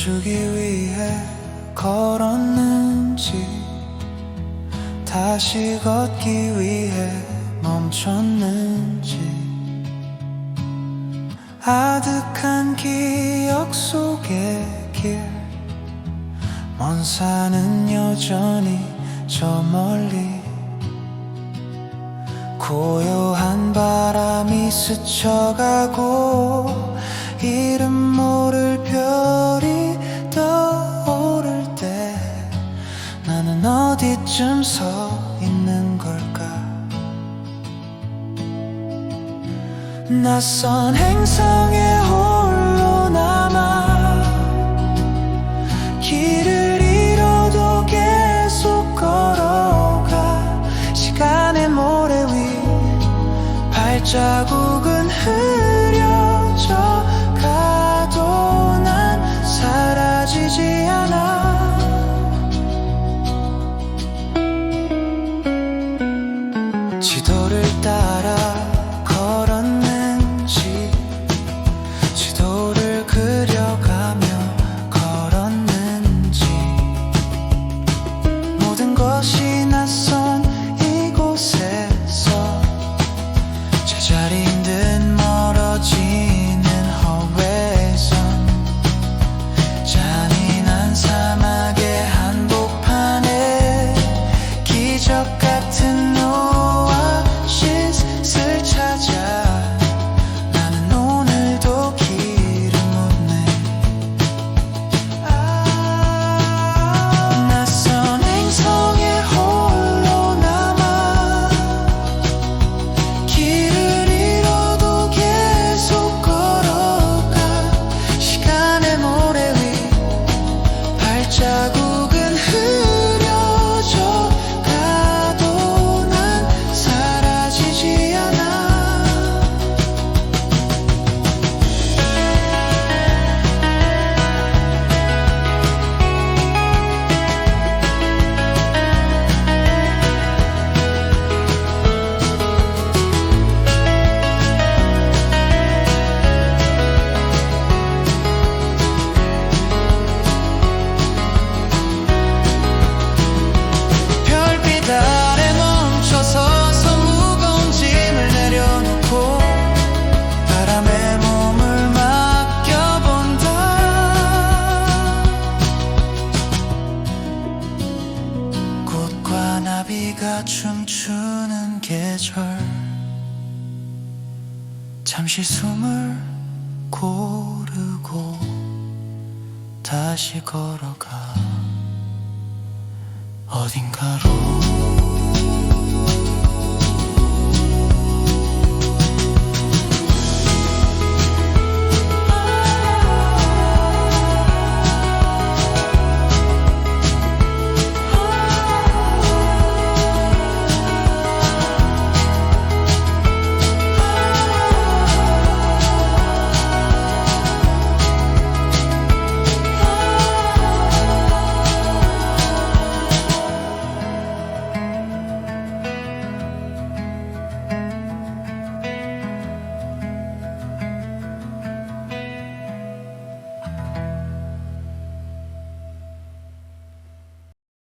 멈추기 위해 걸었는지 다시 걷기 위해 멈췄는지 아득한 기억 속의 길 먼 산은 여전히 저 멀리 고요한 바람이 스쳐가고 이름 모를 별 어디쯤 서 있는 걸까? 낯선 행성에 홀로 남아 길을 잃어도 계속 걸어가 시간의 모래 위 발자국은 흐려져 자국 비가 춤추는 계절. 잠시 숨을 고르고 다시 걸어가. 어딘가로